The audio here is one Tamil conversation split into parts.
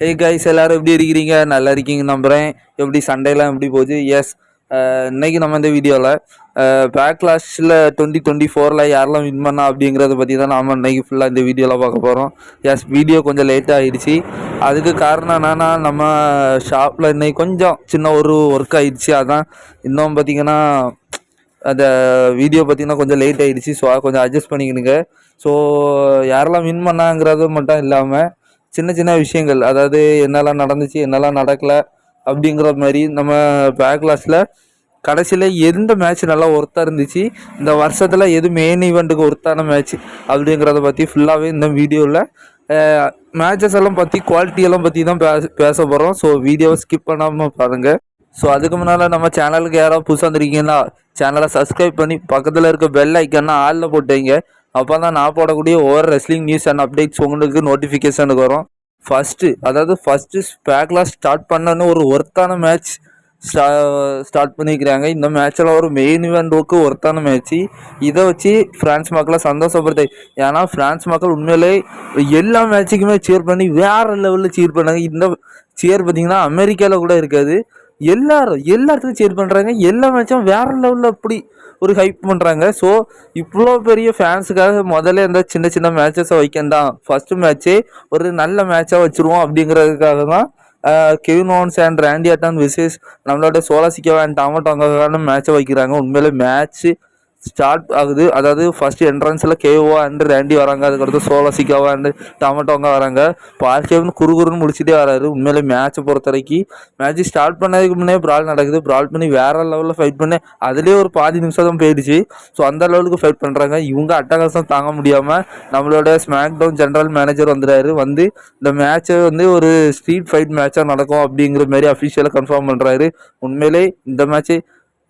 ஹே கைஸ் எல்லோரும் எப்படி இருக்கிறீங்க? நல்லா இருக்கீங்க நம்புகிறேன் எப்படி சண்டேலாம் எப்படி போச்சு எஸ் இன்றைக்கி நம்ம இந்த வீடியோவில் பேக்லாஷில் டுவெண்ட்டி டுவெண்ட்டி ஃபோரில் யாரெல்லாம் வின் பண்ணா அப்படிங்கிறத பற்றி தான் நாம் இன்னைக்கு ஃபுல்லாக இந்த வீடியோவில் பார்க்க போகிறோம் எஸ் வீடியோ கொஞ்சம் லேட் ஆகிடுச்சு அதுக்கு காரணம் என்னென்னா நம்ம ஷாப்பில் இன்னைக்கு கொஞ்சம் சின்ன ஒரு ஒர்க் ஆகிடுச்சு அதான் இன்னும் பார்த்தீங்கன்னா அந்த வீடியோ பார்த்தீங்கன்னா கொஞ்சம் லேட் ஆகிடுச்சு ஸோ கொஞ்சம் அட்ஜஸ்ட் பண்ணிக்கணுங்க ஸோ யாரெல்லாம் வின் பண்ணாங்கிறது மட்டும் இல்லாமல் சின்ன சின்ன விஷயங்கள். அதாவது என்னெல்லாம் நடந்துச்சு என்னெல்லாம் நடக்கல அப்படிங்கிற மாதிரி நம்ம பேக்லாஸில் கடைசியில் எந்த மேட்ச் நல்லா ஒர்த்தாக இருந்துச்சு இந்த வருஷத்தில் எது மெயின் ஈவெண்ட்டுக்கு ஒர்த்தான மேட்ச் அப்படிங்கிறத பற்றி ஃபுல்லாகவே இந்த வீடியோவில் மேட்சஸ் எல்லாம் பற்றி குவாலிட்டி எல்லாம் பற்றி தான் பேச பேச போகிறோம் ஸோ வீடியோவை ஸ்கிப் பண்ணாமல் பாருங்கள் ஸோ அதுக்கு முன்னால் நம்ம சேனலுக்கு யாராவது புதுசாக வந்துருக்கீங்கன்னா சேனலை சப்ஸ்கிரைப் பண்ணி பக்கத்தில் இருக்க பெல் ஐக்கன்னா ஆளில் போட்டு வைங்க. அப்போ தான் நான் போடக்கூடிய ஒவ்வொரு ரெஸ்லிங் நியூஸ் அண்ட் அப்டேட்ஸ் உங்களுக்கு நோட்டிஃபிகேஷனுக்கு வரும். ஃபஸ்ட்டு அதாவது ஃபஸ்ட்டு ஸ்பேக்லாம் ஸ்டார்ட் பண்ணனு ஒரு ஒர்த்தான மேட்ச் ஸ்டா ஸ்டார்ட் பண்ணிக்கிறாங்க இந்த மேட்ச்சில் ஒரு மெயின் இவெண்ட்டுக்கு ஒர்த்தான மேட்ச்சு இதை வச்சு ஃப்ரான்ஸ் மக்களை சந்தோஷப்படுத்து ஏன்னா ஃப்ரான்ஸ் மக்கள் உண்மையிலே எல்லா மேட்சுக்குமே சீர் பண்ணி வேறு லெவலில் சீர் பண்ணாங்க. இந்த சீர் பார்த்தீங்கன்னா அமெரிக்காவில் கூட இருக்காது. எல்லாரும் எல்லாத்துக்கும் சீர் பண்ணுறாங்க எல்லா மேட்சும் வேறு லெவலில் அப்படி ஒரு ஹைப் பண்ணுறாங்க ஸோ இவ்வளோ பெரிய ஃபேன்ஸுக்காக முதல்ல இந்த சின்ன சின்ன மேட்சஸை வைக்கந்தான் ஃபஸ்ட்டு மேட்ச்சே ஒரு நல்ல மேட்சாக வச்சுருவோம் அப்படிங்கிறதுக்காக தான் Kevin Owens and Randy Orton versus நம்மளோட சோலாசிக்க அண்ட் டாமட்டோங்கான மேட்சை வைக்கிறாங்க. உண்மையிலே மேட்ச்சு ஸ்டார்ட் ஆகுது. அதாவது ஃபர்ஸ்ட் என்ட்ரன்ஸில் கேஓவா அண்டு ரேண்டி வராங்க. அதுக்கடுத்து சோலோ சிக்காவா அண்ட் டமட்டோங்க வராங்க. வந்து குறுகுறுன்னு முடிச்சுட்டே வராரு. உண்மையிலே மேட்சை பொறுத்த வரைக்கும் மேட்ச் ஸ்டார்ட் பண்ணதுக்கு முன்னே ப்ரால் நடக்குது. ப்ரால் பண்ணி வேற லெவலில் ஃபைட் பண்ணி அதுலேயே ஒரு பாதி நிமிஷம் தான் போயிடுச்சு. ஸோ அந்த லெவலுக்கு ஃபைட் பண்ணுறாங்க இவங்க அட்டகாசம் தாங்க முடியாமல் நம்மளோட ஸ்மாக் டவுன் ஜென்ரல் மேனேஜர் வந்துடுறாரு வந்து இந்த மேட்ச்சை வந்து ஒரு ஸ்ட்ரீட் ஃபைட் மேட்சாக நடக்கும் அப்படிங்கிற மாதிரி அஃபிஷியலாக கன்ஃபார்ம் பண்ணுறாரு உண்மையிலே இந்த மேட்ச்சு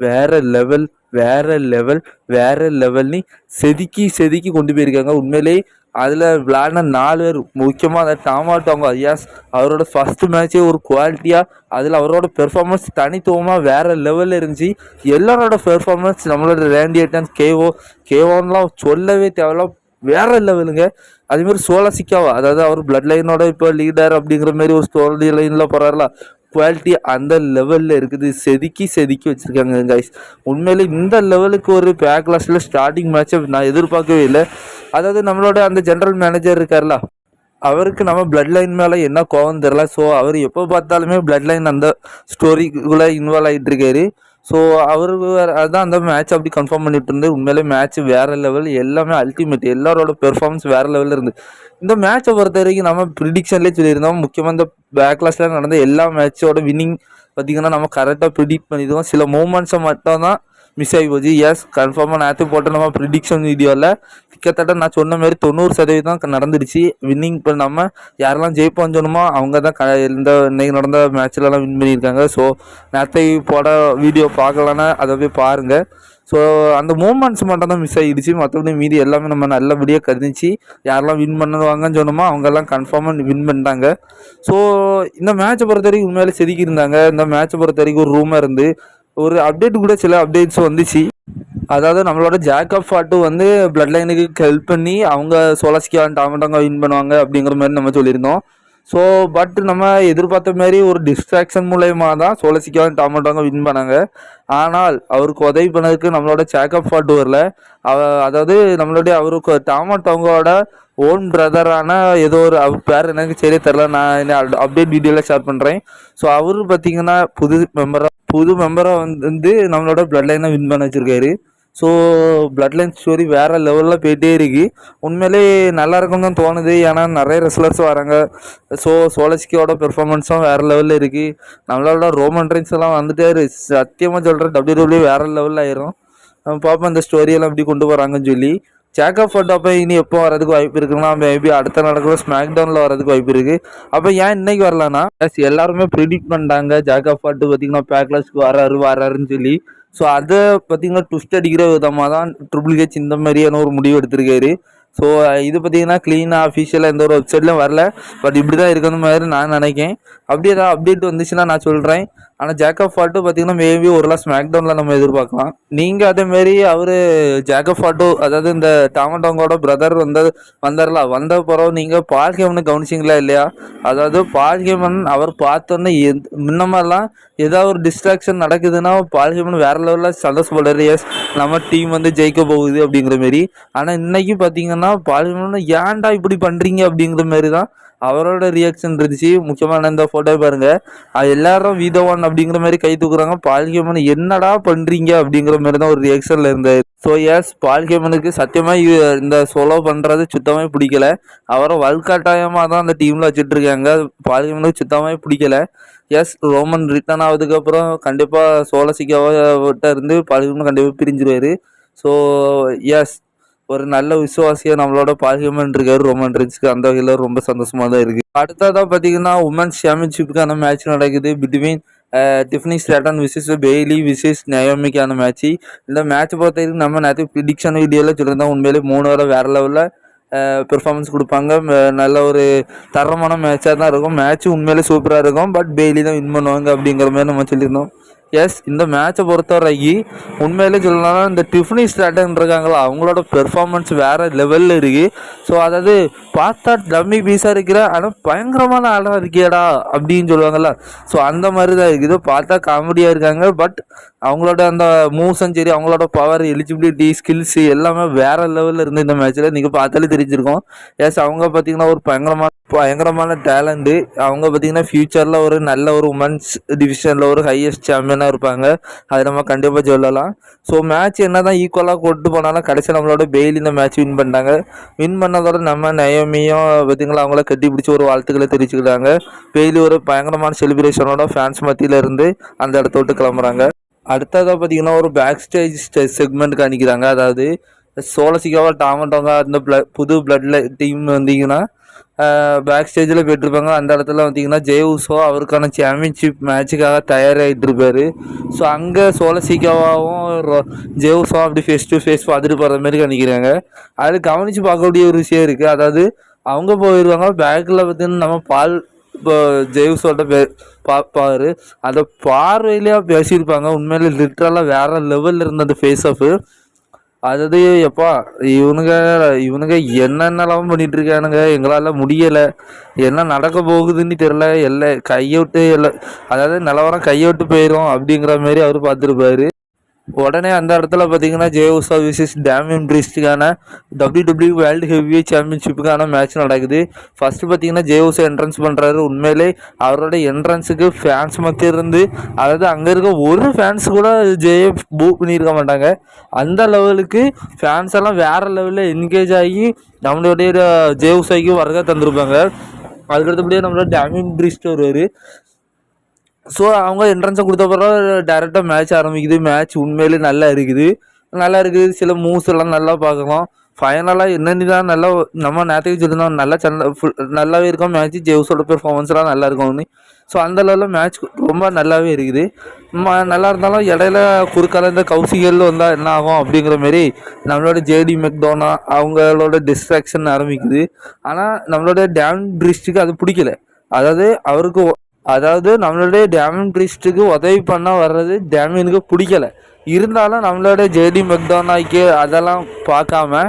வேற லெவல் வேற லெவல் வேற லெவல்னு செதுக்கி செதுக்கி கொண்டு போயிருக்காங்க. உண்மையிலேயே அதில் விளையாடின நாலு பேர் முக்கியமாக அந்த டாமாட்டோங்க ஐயாஸ் அவரோட ஃபஸ்ட்டு மேட்ச்சே ஒரு குவாலிட்டியாக அதில் அவரோட பெர்ஃபார்மன்ஸ் தனித்துவமாக வேறு லெவலில் இருந்துச்சு. எல்லாரோட பெர்ஃபார்மன்ஸ் நம்மளோட ரேண்டியேட்டன்ஸ் கேஓ கேஓன்லாம் சொல்லவே தேவையில்ல. வேற லெவலுங்க அதேமாதிரி சோலசிக்காவா அதாவது அவர் பிளட் லைனோட இப்போ லீடர் அப்படிங்கிற மாதிரி ஒரு ஸ்டோரி லைனில் போகிறாருல குவாலிட்டி அந்த லெவலில் இருக்குது. செதுக்கி செதுக்கி வச்சுருக்காங்க கைஸ் உண்மையிலே இந்த லெவலுக்கு ஒரு பேக்லாஸில் ஸ்டார்டிங் மேட்சை நான் எதிர்பார்க்கவே இல்லை. அதாவது நம்மளோட அந்த ஜென்ரல் மேனேஜர் இருக்கார்ல அவருக்கு நம்ம பிளட் லைன் மேலே என்ன கோவம் தெரில ஸோ அவர் எப்போ பார்த்தாலுமே பிளட் லைன் அந்த ஸ்டோரிக்குள்ளே இன்வால்வ் ஆகிட்டு இருக்காரு. ஸோ அவர் அதான் அந்த மேட்ச் அப்படி கன்ஃபார்ம் பண்ணிட்டு இருந்து உண்மையிலே மேட்ச் வேற லெவல் எல்லாமே அல்டிமேட் எல்லாரோட பெர்ஃபார்மன்ஸ் வேற லெவலில் இருந்து. இந்த மேட்சை பொறுத்த வரைக்கும் நம்ம ப்ரிடிக்ஷன்லேயே சொல்லியிருந்தோம். முக்கியமாக இந்த பேக்லாஸில் நடந்த எல்லா மேட்சோட வின்னிங் பார்த்திங்கன்னா நம்ம கரெக்டாக ப்ரிடிக்ட் பண்ணிடுவோம் சில மூமெண்ட்ஸை மட்டும் தான் மிஸ் ஆகி போச்சு. எஸ் கன்ஃபார்மாக நேற்று போட்ட நம்ம ப்ரிடிக்ஷன் வீடியோவில் கிட்டத்தட்ட நான் சொன்ன மாதிரி தொண்ணூறு சதவீதம் நடந்துடுச்சு. வின்னிங் பண்ணாமல் யாரெல்லாம் ஜெயிப்போம்னு சொன்னோமோ அவங்க தான் க இந்த இன்றைக்கி நடந்த மேட்ச்லலாம் வின் பண்ணியிருக்காங்க. ஸோ நேற்று போட வீடியோ பார்க்கலன்னா அதை போய் பாருங்கள் ஸோ அந்த மூமெண்ட்ஸ் மட்டும் தான் மிஸ் ஆகிடுச்சு. மற்றபடி மீதி எல்லாமே நம்ம நல்லபடியாக கருதிச்சு யாரெல்லாம் வின் பண்ணுவாங்கன்னு சொன்னோமோ அவங்கெல்லாம் கன்ஃபார்மாக வின் பண்ணிட்டாங்க. ஸோ இந்த மேட்சை பொறுத்த வரைக்கும் உண்மையிலே செதுக்கி இருந்தாங்க. இந்த மேட்சை பொறுத்த வரைக்கும் ஒரு ரூமாக இருந்து ஒரு அப்டேட் கூட சில அப்டேட்ஸ் வந்துச்சு. அதாவது நம்மளோட ஜாக்கப் ஃபாட்டு வந்து பிளட் லைனுக்கு ஹெல்ப் பண்ணி அவங்க சோலஸ்கியா டாமட்டாங்க வின் பண்ணுவாங்க அப்படிங்கிற மாதிரி நம்ம சொல்லியிருந்தோம். ஸோ பட் நம்ம எதிர்பார்த்த மாதிரி ஒரு டிஸ்ட்ராக்ஷன் மூலயமா தான் சோலசிக்காவும் டாமட்டாங்க வின் பண்ணாங்க. ஆனால் அவருக்கு உதவி பண்ணதுக்கு நம்மளோட சேக்கப் ஃபாட் வரல. அவ அதாவது நம்மளுடைய அவருக்கு டாமட்டவங்களோட ஓன் பிரதரான ஏதோ ஒரு அவர் பேர் எனக்கு சரியே தெரில நான் அப்டேட் வீடியோவில் ஷேர் பண்ணுறேன் ஸோ அவர் பார்த்தீங்கன்னா புது மெம்பராக புது மெம்பராக வந்து நம்மளோட பிளட் லைனை வின் பண்ண வச்சுருக்காரு. ஸோ பிளட் லைன் ஸ்டோரி வேறு லெவலில் போயிட்டே இருக்கு. உண்மையிலே நல்லா இருக்கும் தான் தோணுது. ஏன்னா நிறைய ரெஸ்லர்ஸ் வராங்க. ஸோ சோலஸ்கியோட பெர்ஃபார்மன்ஸும் வேறு லெவலில் இருக்குது நம்மளோட ரோமன் ட்ரெயின்ஸ் எல்லாம் வந்துட்டு சத்தியமாக சொல்கிறேன் டபிள்யூ டபிள்யூ வேறு லெவலில் ஆயிரும். பார்ப்போம் இந்த ஸ்டோரியெல்லாம் எப்படி கொண்டு போகிறாங்கன்னு சொல்லி. ஜேக்கப் ஃபட் அப்போ இனி எப்போ வரதுக்கு வாய்ப்பு இருக்குன்னா மேபி அடுத்த நடக்கிற ஸ்மாக் டவுனில் வரதுக்கு வாய்ப்பு இருக்குது அப்போ ஏன் இன்னைக்கு வரலான்னா எல்லாருமே ப்ரிடிக்ட் பண்ணிட்டாங்க. ஜேக்கப் ஃபட்டு பார்த்தீங்கன்னா பேக்லஸ்க்கு வராரு வராருன்னு சொல்லி. ஸோ அதை பார்த்தீங்கன்னா ட்விஸ்ட் அடிக்கிற விதமாக தான் ட்ரிபிள் ஹெச் இந்த மாதிரியான ஒரு முடிவு எடுத்திருக்காரு. ஸோ இது பார்த்தீங்கன்னா க்ளீனாக அஃபிஷியலாக எந்த ஒரு வெப்சைட்லையும் வரல. பட் இப்படி தான் இருக்கிற மாதிரி நான் நினைக்கேன் அப்படி ஏதாவது அப்டேட் வந்துச்சுன்னா நான் சொல்கிறேன் ஆனால் ஜேக்கப் ஃபால்ட்டு பார்த்தீங்கன்னா மேபி ஒரு லாஸ் ஸ்மாக் டவுனில் நம்ம எதிர்பார்க்கலாம். நீங்கள் அதேமாரி அவர் ஜேக்கப் ஃபால்ட்டோ அதாவது இந்த டாமடோங்கோட பிரதர் வந்தது வந்தார்ல வந்த பிறகு நீங்கள் பால்கேமனை கவனிச்சிங்களா இல்லையா? அதாவது பால்கேமன் அவர் பார்த்தோன்னே எந் முன்னமெல்லாம் ஏதாவது ஒரு டிஸ்ட்ராக்ஷன் நடக்குதுன்னா பால்கேமன் வேறு லெவலில் சந்தோஷப்படுறாரு. எஸ் நம்ம டீம் வந்து ஜெயிக்க போகுது அப்படிங்கிற மாரி. ஆனால் இன்னைக்கு பார்த்தீங்கன்னா பால்கேமன் ஏன்டா இப்படி பண்ணுறீங்க அப்படிங்கிற மாரி தான் அவரோட ரியாக்ஷன் இருந்துச்சு. முக்கியமான இந்த ஃபோட்டோ பாருங்க. அது எல்லாரும் வீதவான் அப்படிங்கிற மாதிரி கை தூக்குறாங்க. பால்கேமன் என்னடா பண்றீங்க அப்படிங்கிற மாதிரி தான் ஒரு ரியாக்ஷன்ல இருந்தாரு. ஸோ எஸ் பால்கேமனுக்கு சத்தியமா இந்த சோலோ பண்றது சுத்தமாக பிடிக்கல. அவரை வல்காட்டாயமாக தான் அந்த டீம்ல வச்சுட்டு இருக்காங்க. பால்கேமனுக்கு சுத்தமாக பிடிக்கல. எஸ் ரோமன் ரிட்டர்ன் ஆனதுக்கப்புறம் கண்டிப்பாக சோலசிக்காவிட்ட இருந்து பால்கேமன் கண்டிப்பாக பிரிஞ்சிருவாரு. ஸோ எஸ் ஒரு நல்ல விசுவாசியாக நம்மளோட பார்லிமெண்ட் இருக்காரு ரோமன் ரின்ஸ்க்கு அந்த வகையில் ரொம்ப சந்தோஷமாக தான் இருக்குது அடுத்ததான் பார்த்தீங்கன்னா உமன்ஸ் சாம்பியன்ஷிப்புக்கான மேட்ச் நடக்குது. Between Tiffany Stratton versus Bayley versus நயோமிக்கான match இந்த மேட்ச் பொறுத்த வரைக்கும் நம்ம நேற்று ப்ரிடிக்ஷன் வீடியோவில் சொல்லியிருந்தோம் உண்மையிலே மூணு வர வேறு லெவலில் பெர்ஃபார்மன்ஸ் கொடுப்பாங்க. நல்ல ஒரு தரமான மேட்சாக தான் இருக்கும். மேட்ச் உண்மையிலே சூப்பராக இருக்கும். பட் பெய்லி தான் வின் பண்ணுவாங்க அப்படிங்கிற மாதிரி நம்ம சொல்லியிருந்தோம். எஸ் இந்த மேட்சை பொறுத்தவரைக்கும் உண்மையிலே சொல்லணும்னா இந்த டிஃபனி ஸ்டாட்டன் இருக்காங்களா அவங்களோட பெர்ஃபார்மன்ஸ் வேறு லெவலில் இருக்குது ஸோ அதாவது பார்த்தா டம்மி பீஸாக இருக்கிற ஆனால் பயங்கரமான ஆளாக இருக்கியடா அப்படின்னு சொல்லுவாங்கள்ல ஸோ அந்த மாதிரி தான் இருக்குது. பார்த்தா காமெடியாக இருக்காங்க பட் அவங்களோட அந்த மூவ்ஸும் சரி அவங்களோட பவர் எலிஜிபிலிட்டி ஸ்கில்ஸ் எல்லாமே வேற லெவலில் இருந்து இந்த மேட்ச்சில் நீங்கள் பார்த்தாலே தெரிஞ்சிருக்கும். எஸ் அவங்க பார்த்தீங்கன்னா ஒரு பயங்கரமாக பயங்கரமான டேலண்ட்டு அவங்க பார்த்தீங்கன்னா ஃப்யூச்சரில் ஒரு நல்ல ஒரு உமன்ஸ் டிவிஷனில் ஒரு ஹையஸ்ட் சாம்பியனாக இருப்பாங்க. அதை நம்ம கண்டிப்பாக சொல்லலாம். ஸோ மேட்ச் என்ன தான் ஈக்குவலாக கொண்டு போனாலும் கடைசி நம்மளோட பெயில் இந்த மேட்ச் வின் பண்ணிட்டாங்க. வின் பண்ணதோட நம்ம நயோமியும் பார்த்தீங்களா அவங்கள கட்டி பிடிச்சி ஒரு வாழ்த்துக்களை தெரிவிச்சுக்கிட்டாங்க பெயிலி ஒரு பயங்கரமான செலிப்ரேஷனோட ஃபேன்ஸ் மத்தியில் இருந்து அந்த இடத்த விட்டு கிளம்புறாங்க. அடுத்ததாக பார்த்தீங்கன்னா ஒரு பேக் ஸ்டேஜ் செக்மெண்ட் காணிக்கிறாங்க அதாவது சோலசிக்காவா டாமட்டோங்க அந்த பிளட் புது பிளட்ல டீம் வந்தீங்கன்னா பேக் ஸ்டேஜில் போயிட்டுருப்பாங்க. அந்த இடத்துல பார்த்தீங்கன்னா உசோ அவருக்கான சாம்பியன்ஷிப் மேட்சுக்காக தயாராகிட்டு இருப்பார் ஸோ அங்கே சோலசிக்காவும் உசோ அப்படி ஃபேஸ் டு ஃபேஸ் பார்த்துட்டு போகிற மாதிரி நினைக்கிறாங்க அதில் கவனித்து பார்க்கக்கூடிய ஒரு விஷயம் இருக்குது அதாவது அவங்க போயிடுவாங்க பேக்கில் பார்த்தீங்கன்னா நம்ம பால் இப்போ ஜெய்வ்ஸோட பே பார்ப்பாரு அந்த பார்வையிலேயே பேசியிருப்பாங்க. உண்மையிலே லிட்ரலாக வேறு லெவலில் இருந்த அந்த ஃபேஸ் ஆஃப் அதாவது எப்பா இவனுங்க இவனுங்க என்னென்னலாம் பண்ணிட்டு இருக்கானுங்க எங்களால் முடியலை. என்ன நடக்க போகுதுன்னு தெரில எல்லை கையை விட்டு எல்லாம் அதாவது நிலவரம் கையை விட்டு போயிடும் அப்படிங்கிற மாதிரி அவர் பார்த்துருப்பாரு. உடனே அந்த இடத்துல பார்த்தீங்கன்னா ஜேஓசா விசிஸ் டேமியன் பிரீஸ்டுக்கான டபிள்யூ டபிள்யூ வேர்ல்டு ஹெவி சாம்பியன்ஷிப்புக்கான மேட்ச் நடக்குது. ஃபஸ்ட்டு பார்த்தீங்கன்னா ஜேஓசா என்ட்ரன்ஸ் பண்ணுறாரு உண்மையிலே அவரோட என்ட்ரன்ஸுக்கு ஃபேன்ஸ் மத்திய இருந்து அதாவது அங்கே இருக்க ஒரு ஃபேன்ஸ் கூட ஜெய பூ பண்ணியிருக்க மாட்டாங்க. அந்த லெவலுக்கு ஃபேன்ஸ் எல்லாம் வேறு லெவலில் என்கேஜ் ஆகி நம்மளுடைய ஜேவுசாய்க்கு வரக தந்திருப்பாங்க. அதுக்கடுத்தபடியே நம்மளோட டேமியன் பிரீஸ்ட் வருவார். ஸோ அவங்க என்ட்ரன்ஸை கொடுத்த பிறகு டேரெக்டாக மேட்ச் ஆரம்பிக்குது. மேட்ச் உண்மையிலே நல்லா இருக்குது. நல்லா இருக்குது. சில மூவ்ஸ் எல்லாம் நல்லா பார்க்கலாம். ஃபைனலாக என்னென்னு தான் நல்லா நம்ம நேற்றுக்கு சொல்லியிருந்தோம். நல்லா சண்டை ஃபுல் நல்லாவே இருக்கும். மேட்ச் ஜெவ்ஸோட பெர்ஃபார்மன்ஸ்லாம் நல்லா இருக்கும்னு. ஸோ அந்த லெவலில் மேட்ச் ரொம்ப நல்லாவே இருக்குது. ம நல்லா இருந்தாலும் இடையில குறுக்கால இந்த கௌசிகள் வந்தால் என்ன ஆகும் அப்படிங்கிற மாரி நம்மளோட ஜேடி மெக்டோனா அவங்களோட டிஸ்ட்ராக்ஷன் ஆரம்பிக்குது. ஆனால் நம்மளோட டேம் டிஸ்ட்ரிக்கு அது பிடிக்கல. அதாவது அவருக்கு அதாவது நம்மளுடைய டேமின் பிரிஸ்டுக்கு உதவி பண்ண வர்றது டேமினுக்கு பிடிக்கல. இருந்தாலும் நம்மளோட ஜேடி மெக்டோனாய்க்கு அதெல்லாம் பார்க்காம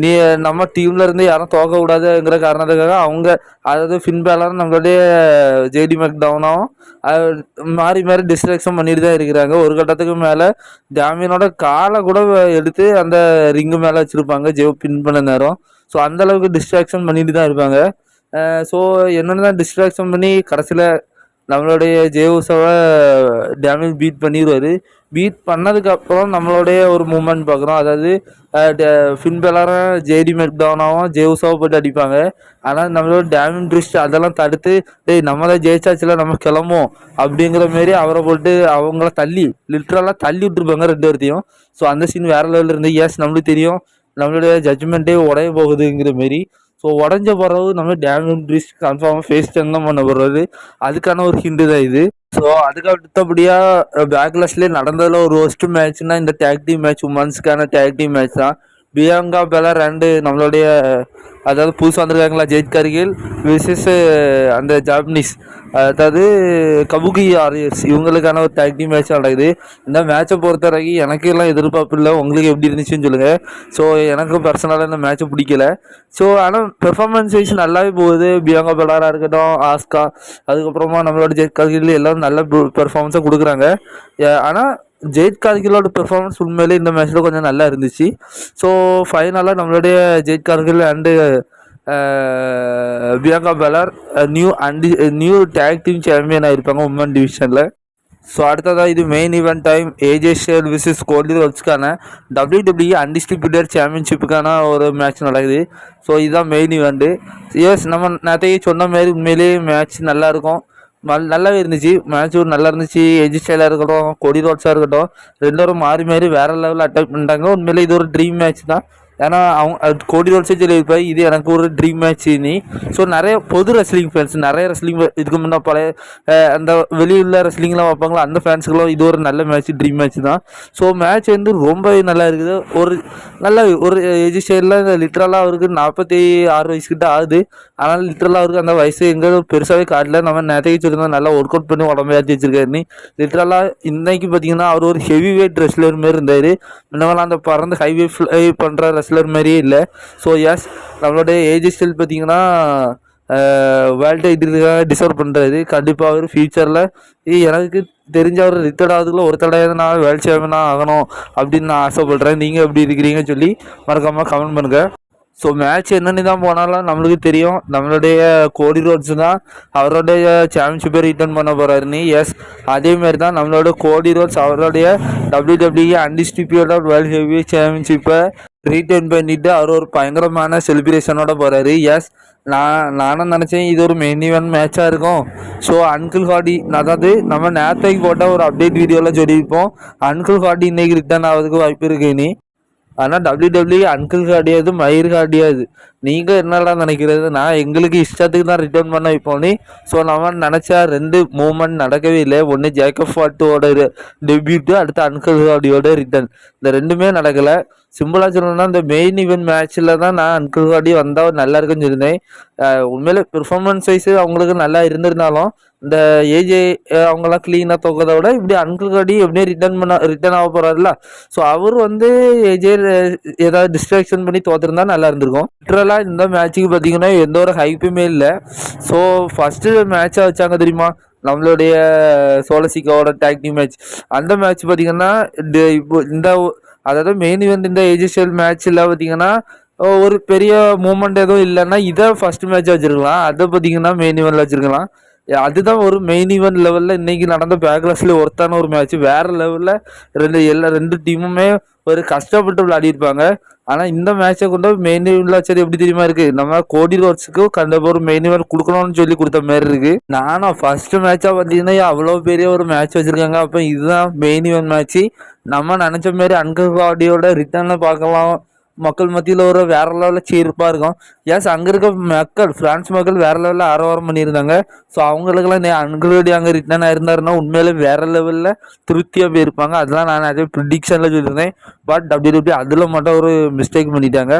நீ நம்ம டீம்ல இருந்து யாரும் தோக்கக்கூடாதுங்கிற காரணத்துக்காக அவங்க அதாவது ஃபின்பேலரும் நம்மளுடைய ஜேடி மெக்டவுனாவும் மாறி மாறி டிஸ்ட்ராக்ஷன் பண்ணிட்டு தான் இருக்கிறாங்க. ஒரு கட்டத்துக்கு மேலே ஜாமீனோட காலை கூட எடுத்து அந்த ரிங்கு மேலே வச்சுருப்பாங்க. ஜெவ் பின் பண்ண நேரம். ஸோ அந்த அளவுக்கு டிஸ்ட்ராக்ஷன் பண்ணிட்டு தான் இருப்பாங்க. ஸோ என்னென்ன தான் டிஸ்ட்ராக்ஷன் பண்ணி கடைசியில் நம்மளுடைய ஜேவுசாவை டேமேஜ் பீட் பண்ணிடுவார் பீட் பண்ணதுக்கப்புறம் நம்மளுடைய ஒரு மூமெண்ட் பார்க்குறோம். அதாவது ஃபின் ஜேடி மெக்டானாவும் ஜேவுஸாவும் போட்டு அடிப்பாங்க. ஆனால் நம்மளோட டேமின் ட்ரிஸ்ட் அதெல்லாம் தடுத்து டேய் நம்மளே ஜெயிச்சாச்சுல நம்ம கிளம்புவோம். அப்படிங்கிற மாரி அவரை போட்டு அவங்கள தள்ளி லிட்ரலாக தள்ளி விட்டுருப்பாங்க ரெண்டு பேர்த்தையும். ஸோ அந்த சீன் வேறு லெவலில் இருந்து எஸ் நம்மளுக்கு தெரியும். நம்மளுடைய ஜட்ஜ்மெண்ட்டே உடைய போகுதுங்கிற மாரி. ஸோ உடஞ்ச பிறகு நம்ம டேமேஜ் பிரிஸ்ட் கன்ஃபார்மாக ஃபேஸ் டென் தான் பண்ண போகிறது அதுக்கான ஒரு ஹிண்டு தான் இது. ஸோ அதுக்கு அடுத்தபடியாக பேக்லஸ்லேயே நடந்ததில் ஒரு ஒஸ்ட் மேட்ச்னா இந்த டேக் டீம் மேட்ச் உமன்ஸ்க்கான டேக் டீம் மேட்ச் தான். பியாங்கா பெலர் அண்டு நம்மளுடைய அதாவது புதுசாக வந்திருக்காங்களா ஜெயித் கரிகில் விசஸ் அந்த ஜாப்பனீஸ் அதாவது கபுகி ஆரியர்ஸ் இவங்களுக்கான ஒரு டேக் டீம் மேட்ச் நடக்குது. இந்த மேட்சை பொறுத்த வரைக்கும் எனக்கு எல்லாம் எதிர்பார்ப்பு இல்லை. உங்களுக்கு எப்படி இருந்துச்சுன்னு சொல்லுங்கள் ஸோ எனக்கு பர்சனலாக இந்த மேட்ச்சை பிடிக்கல. ஸோ ஆனால் பெர்ஃபார்மன்ஸ் வைஸ் நல்லாவே போகுது. பியாங்கா பெலாராக இருக்கட்டும் ஆஸ்கா அதுக்கப்புறமா நம்மளோட ஜெயித் கரிகில் எல்லாம் நல்ல பெர்ஃபார்மன்ஸாக கொடுக்குறாங்க. ஆனால் ஜெயித் கார்கிலோட பெர்ஃபார்மன்ஸ் உண்மையிலே இந்த மேட்ச்சில் கொஞ்சம் நல்லா இருந்துச்சு. ஸோ ஃபைனலாக நம்மளுடைய Jade Cargill and Bianca Belair new and new tag team சாம்பியனாக இருப்பாங்க உமன் டிவிஷனில் ஸோ அடுத்ததாக இது main event time A J share versus Cody ரோட்ஸ்க்கான டபிள்யூ டபிள்யூ அன்டிஸ்ட்ரிபியூட்டர் சாம்பியன்ஷிப்புக்கான ஒரு மேட்ச் நடக்குது. ஸோ இதுதான் மெயின் ஈவெண்ட்டு எஸ் நம்ம நேற்றையே சொன்ன மாதிரி உண்மையிலேயே மேட்ச் நல்லாயிருக்கும் நல்லாவே இருந்துச்சு. மேட்ச் ஒரு நல்லா இருந்துச்சு. எஜி ஸ்டைலாக இருக்கட்டும் கொடி ரோட்ஸாக இருக்கட்டும் ரெண்டோரும் மாறி மாறி வேறு லெவலில் அட்டாக் பண்ணிட்டாங்க. உண்மையிலே இது ஒரு ட்ரீம் மேட்ச் தான். ஏன்னா அவங்க அது கோடி சேஜ் சொல்லியிருப்பாய் இது எனக்கு ஒரு ட்ரீம் மேட்ச் நீ ஸோ நிறைய பொது ரெஸ்லிங் ஃபேன்ஸ் நிறைய ரெஸ்லிங் இதுக்கு முன்னே பழைய அந்த வெளியில் ரெஸ்லிங்லாம் பார்ப்பாங்களோ அந்த ஃபேன்ஸுக்கெல்லாம் இது ஒரு நல்ல மேட்ச் ட்ரீம் மேட்ச் தான். ஸோ மேட்ச் வந்து ரொம்பவே நல்லா இருக்குது. ஒரு நல்ல ஒரு ஏஜ் ஸ்டைலில் லிட்ரலாக அவருக்கு நாற்பத்தி ஆறு வயசுக்கிட்ட ஆகுது. ஆனால் லிட்ரலாக அவருக்கு அந்த வயசு எங்கே பெருசாகவே காட்டல. நம்ம நேற்றைக்கு சொல்லியிருந்தோம் நல்லா ஒர்க் அவுட் பண்ணி உடம்பு ஏற்றி வச்சிருக்காரு நீ லிட்ரலாக இன்னைக்கு பார்த்தீங்கன்னா அவர் ஒரு ஹெவி வெயிட் ரெஸ்லர் மாரி இருந்தார். முன்னவெல்லாம் அந்த பறந்து ஹைவே ஃப்ளை பண்ணுற ரெஸ்லர் மாதிரியே இல்லை. ஸோ எஸ் நம்மளுடைய ஏஜ் ஸ்டைல் பார்த்தீங்கன்னா வேர்ல்டு இதுக்காக டிசர்வ் பண்ணுறாரு கண்டிப்பாக அவர் ஃப்யூச்சரில் எனக்கு தெரிஞ்ச அவர் ரிட்டர்ட் ஆகுதுக்குள்ள ஒரு தடவை நான் வேர்ல்டு சாம்பியனாக ஆகணும் அப்படின்னு நான் ஆசைப்பட்றேன். நீங்கள் எப்படி இருக்கிறீங்கன்னு சொல்லி மறக்காமல் கமெண்ட் பண்ணுங்கள் ஸோ மேட்ச் என்னன்னு தான் போனாலும் நம்மளுக்கு தெரியும். நம்மளுடைய கோடி ரோட்ஸ் தான் அவருடைய சாம்பியன்ஷிப்பை ரிட்டர்ன் பண்ண போகிறாருன்னு எஸ் அதேமாரி தான் நம்மளோட கோடி ரோட்ஸ் அவருடைய W W undisputed world heavy சாம்பியன்ஷிப்பை return பண்ணிட்டு அவர் ஒரு பயங்கரமான செலிப்ரேஷனோட போகிறாரு எஸ் நான் நானும் நினச்சேன் இது ஒரு மெயின் ஈவெண்ட் மேட்சாக இருக்கும். ஸோ அன்கிள் ஹாடி அதாவது நம்ம நேரத்தைக்கு போட்ட ஒரு அப்டேட் வீடியோவில் சொல்லியிருப்போம். அன்கிள் ஹாடி இன்னைக்கு ரிட்டர்ன் ஆகிறதுக்கு வாய்ப்பு இருக்கு இனி. ஆனால் டபிள்யூ டபிள்யூ அன்கிள் காடியாது மயிர் காடியாது நீங்கள் என்னடா நினைக்கிறது? நான் எங்களுக்கு இஷ்டத்துக்கு தான் ரிட்டர்ன் பண்ண வைப்போம் ஸோ நம்ம நினச்சா ரெண்டு மூமெண்ட் நடக்கவே இல்லை. ஒன்று ஜேக்கப் ஃபாட்டுவோட டெபியூட்டு அடுத்து அன்கிள் காடியோட ரிட்டர்ன் இந்த ரெண்டுமே நடக்கலை. சிம்பிளாக சொல்லணும்னா இந்த மெயின் ஈவெண்ட் மேட்ச்சில் தான் நான் அன்கிள் காடி வந்தால் நல்லா இருக்குன்னு சொல்லியிருந்தேன். உண்மையில் உண்மையிலே பெர்ஃபார்மன்ஸ் வைஸ் அவங்களுக்கு நல்லா இருந்திருந்தாலும் இந்த ஏஜே அவங்கெல்லாம் க்ளீனாக தோக்கதை விட இப்படி அன்கிள் காடி எப்படியும் ரிட்டர்ன் பண்ண ரிட்டர்ன் ஆக போகிறாருல ஸோ அவர் வந்து ஏஜே ஏதாவது டிஸ்ட்ராக்ஷன் பண்ணி தோத்துருந்தா நல்லா இருந்திருக்கும். லிட்ரலாக இந்த மேட்ச்சுக்கு பார்த்தீங்கன்னா எந்த ஒரு ஹைப்புமே இல்லை. ஸோ ஃபஸ்ட்டு மேட்சாக வச்சாங்க தெரியுமா? நம்மளுடைய சோலசிக்காவோட டேக்டிங் மேட்ச் அந்த மேட்ச் பார்த்தீங்கன்னா இப்போ இந்த அதாவது மெயின் இவெண்ட் இந்த ஏஜிஷியல் மேட்ச்சில் பார்த்தீங்கன்னா ஒரு பெரிய மூமெண்ட் எதுவும் இல்லைன்னா இதை ஃபர்ஸ்ட் மேட்ச் வச்சுருக்கலாம். அதை பார்த்தீங்கன்னா மெயின் இவெண்ட்டில் வச்சுருக்கலாம். அதுதான் ஒரு மெயின் ஈவெண்ட் லெவலில் இன்னைக்கு நடந்த பேக்லாஸில் ஒருத்தான ஒரு மேட்ச் வேற லெவலில் ரெண்டு எல்லா ரெண்டு டீமுமே ஒரு கஷ்டப்பட்டு விளையாடிருப்பாங்க ஆனால் இந்த மேட்சை கொண்டு மெயின் ஈவெண்ட்ல வச்சது எப்படி தெரியுமா இருக்கு? நம்ம கோடி ரோட்ஸுக்கு கண்டிப்பாக ஒரு மெயின் ஈவெண்ட் கொடுக்கணும்னு சொல்லி கொடுத்த மாதிரி இருக்கு. நானும் ஃபர்ஸ்ட் மேட்சாக பார்த்தீங்கன்னா அவ்வளோ பெரிய ஒரு மேட்ச் வச்சிருக்காங்க. அப்போ இதுதான் மெயின் ஈவெண்ட் மேட்ச் நம்ம நினச்ச மாதிரி அன்கல் காடியோட ரிட்டர்னில் பார்க்கலாம். மக்கள் மத்தியில் ஒரு வேற லெவலில் சீர்ப்பாக இருக்கும். எஸ் அங்கே இருக்க மக்கள் ஃப்ரான்ஸ் மக்கள் வேற லெவலில் ஆரவாரம் பண்ணியிருந்தாங்க. ஸோ அவங்களுக்கெல்லாம் நே அன்களுடைய அங்கே ரிட்டர்ன் ஆயிருந்தாருன்னா உண்மையிலே வேற லெவலில் திருப்தியாக போயிருப்பாங்க. அதெல்லாம் நான் அதே ப்ரிடிக்ஷனில் சொல்லியிருந்தேன். பட் டபிள்யூ டபிள்யூ அதில் மட்டும் ஒரு மிஸ்டேக் பண்ணிட்டாங்க.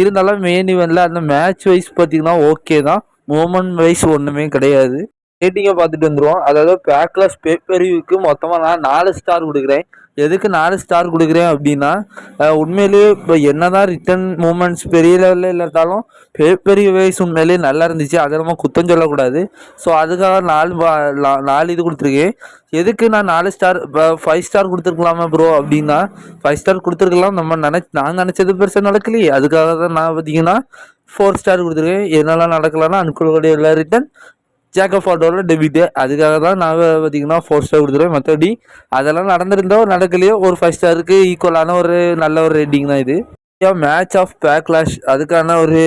இருந்தாலும் மெயின் ஈவெண்ட்டில் அந்த மேட்ச் வைஸ் பார்த்தீங்கன்னா ஓகே தான். மூமெண்ட் வைஸ் ஒன்றுமே கிடையாது. ரேட்டிங்கை பார்த்துட்டு வந்துருவோம். அதாவது பேக்லஸ் பேப்பரிவுக்கு மொத்தமாக நான் நாலு ஸ்டார் கொடுக்குறேன். எதுக்கு நாலு ஸ்டார் கொடுக்குறேன் அப்படின்னா உண்மையிலேயே இப்போ என்னதான் ரிட்டன் மூமெண்ட்ஸ் பெரிய லெவலில் இல்லாட்டாலும் பெரிய வயசு உண்மையிலேயே நல்லா இருந்துச்சு. அதை நம்ம குத்தம் சொல்லக்கூடாது. ஸோ அதுக்காக நாலு நாலு இது கொடுத்துருக்கேன். எதுக்கு நான் நாலு ஸ்டார் இப்போ ஃபைவ் ஸ்டார் கொடுத்துருக்கலாமா ப்ரோ அப்படின்னா ஃபைவ் ஸ்டார் கொடுத்துருக்கலாம். நம்ம நினச்சி நான் நினச்சது பெருசாக நடக்கலையே. அதுக்காக தான் நான் பார்த்தீங்கன்னா ஃபோர் ஸ்டார் கொடுத்துருக்கேன். என்னெல்லாம் நடக்கலன்னா அனுக்கூலக்கூடிய எல்லா ரிட்டன் ஜேக்கப் ஃபோட்டோவில் டெபிட்டு அதுக்காக தான் நான் பார்த்தீங்கன்னா ஃபோர் ஸ்டார் கொடுத்துருவேன் மற்றபடி அதெல்லாம் நடந்திருந்தோ நடக்கலையோ ஒரு ஃபைவ் ஸ்டாருக்கு ஈக்குவலான ஒரு நல்ல ஒரு ரேட்டிங் தான் இது. மேட்ச் ஆஃப் பேக்லாஷ் அதுக்கான ஒரு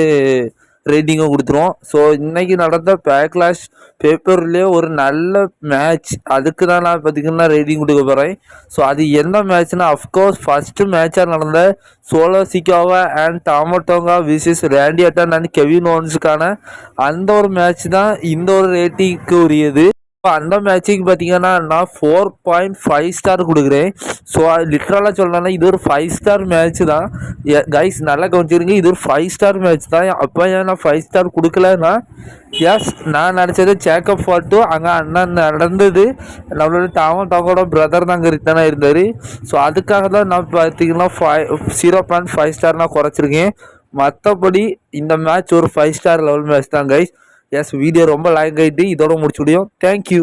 ரேட்டிங்கும் கொடுத்துருவோம். ஸோ இன்னைக்கு நடந்த பேக்லாஷ் பேப்பர்லேயே ஒரு நல்ல மேட்ச் அதுக்கு தான் நான் பார்த்தீங்கன்னா ரேட்டிங் கொடுக்க போகிறேன் ஸோ அது என்ன மேட்ச்னா அஃப்கோர்ஸ் ஃபஸ்ட்டு மேட்சாக நடந்த Solo சிக்காவா and Tama Tonga versus Randy Orton and Kevin ஓன்ஸுக்கான அந்த ஒரு மேட்ச் தான் இந்த ஒரு ரேட்டிங்க்கு உரியது. அந்த மேட்சுக்கு பார்த்தீங்கன்னா நான் ஃபோர் பாயிண்ட் ஃபைவ் ஸ்டார் கொடுக்குறேன். ஸோ லிட்ரலாக சொல்லணும்னா இது ஒரு ஃபைவ் ஸ்டார் மேட்ச் தான். கைஸ் நல்லா கவனிச்சிருங்க இது ஒரு ஃபைவ் ஸ்டார் மேட்ச் தான். அப்போ ஏன் நான் ஃபைவ் ஸ்டார் கொடுக்கலன்னா எஸ் நான் நினச்சது சேக்கப் ஃபால்ட்டும் அங்கே அண்ணன் நடந்தது. நம்மளோட டாவன் டாங்கோட பிரதர் தான் அங்கே ரிட்டனாக இருந்தார் ஸோ அதுக்காக தான் நான் பார்த்தீங்கன்னா five zero point five star நான் குறைச்சிருக்கேன். மற்றபடி இந்த மேட்ச் ஒரு ஃபைவ் ஸ்டார் லெவல் மேட்ச் தான் கைஸ் எஸ் வீடியோ ரொம்ப லாங் ஆகிட்டு இதோட முடிச்சு விடியும் தேங்க்யூ